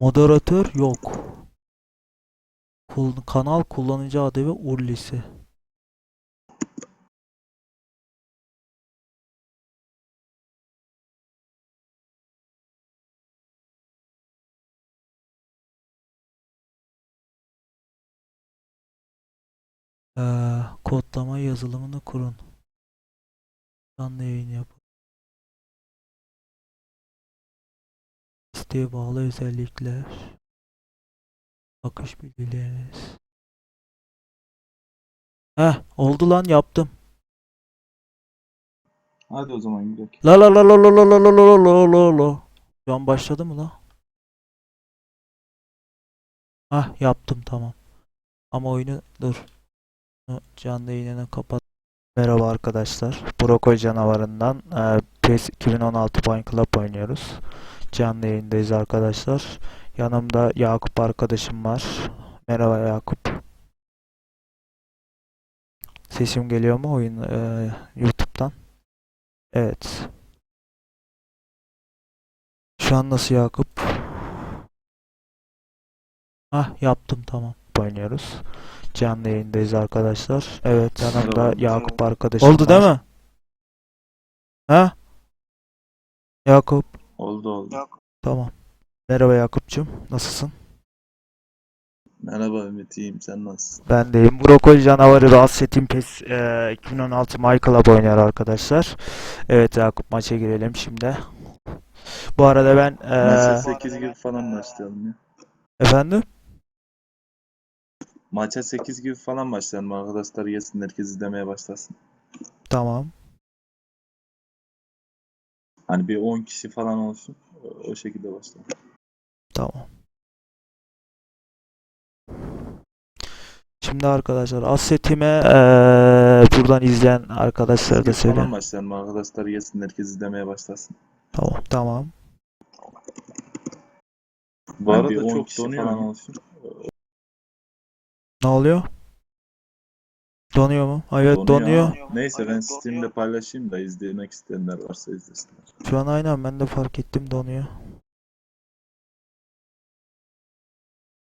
Moderatör yok. Kanal kullanıcı adı ve URL'si. Ee, kodlama yazılımını kurun. Canlı yayın yapın. İsteğe bağlı özellikler. Akış bilgileriniz. Heh, oldu lan yaptım. Hadi o zaman gidelim. La la la la la la la la la la la la. Şu an başladı mı la? Hah yaptım tamam. Ama oyunu dur. Canlı yayınını kapat. Merhaba arkadaşlar. Brokoli canavarından e, PES 2016 Point Club oynuyoruz. Canlı yayındayız arkadaşlar. Yanımda Yakup arkadaşım var. Merhaba Yakup. Sesim geliyor mu oyun e, YouTube'dan? Evet. Şu an nasıl Yakup? Ah yaptım tamam. Oynuyoruz. Canlı yayındayız arkadaşlar. Evet yanımda. Yakup arkadaşım Oldu değil var. mi? Ha? Yakup Oldu oldu. tamam. Merhaba Yakup'cum. Nasılsın? Merhaba Ümit iyiyim sen nasılsın? Ben deyim. Brokoli canavarı ve Asset'in PES e, 2016 My Club oynuyor arkadaşlar. Evet Yakup maça girelim şimdi. Bu arada ben e, Maça 8 gibi falan başlayalım ya. efendim? Maça 8 gibi falan başlayalım arkadaşlar yesin herkes izlemeye başlasın. Tamam. Hani bir 10 kişi falan olsun. O, şekilde başlayalım. Tamam. Şimdi arkadaşlar Asset'ime eee buradan izleyen arkadaşlara da 8 gibi falan söyleyeyim. başlayalım arkadaşlar yesin herkes izlemeye başlasın. Tamam. Tamam. Bu arada bir 10 çok kişi donuyor falan ama. olsun. Ne oluyor? Donuyor mu? Evet donuyor. ama. Neyse ben Steam'de paylaşayım da izlemek isteyenler varsa izlesinler. Şu an aynen ben de fark ettim donuyor.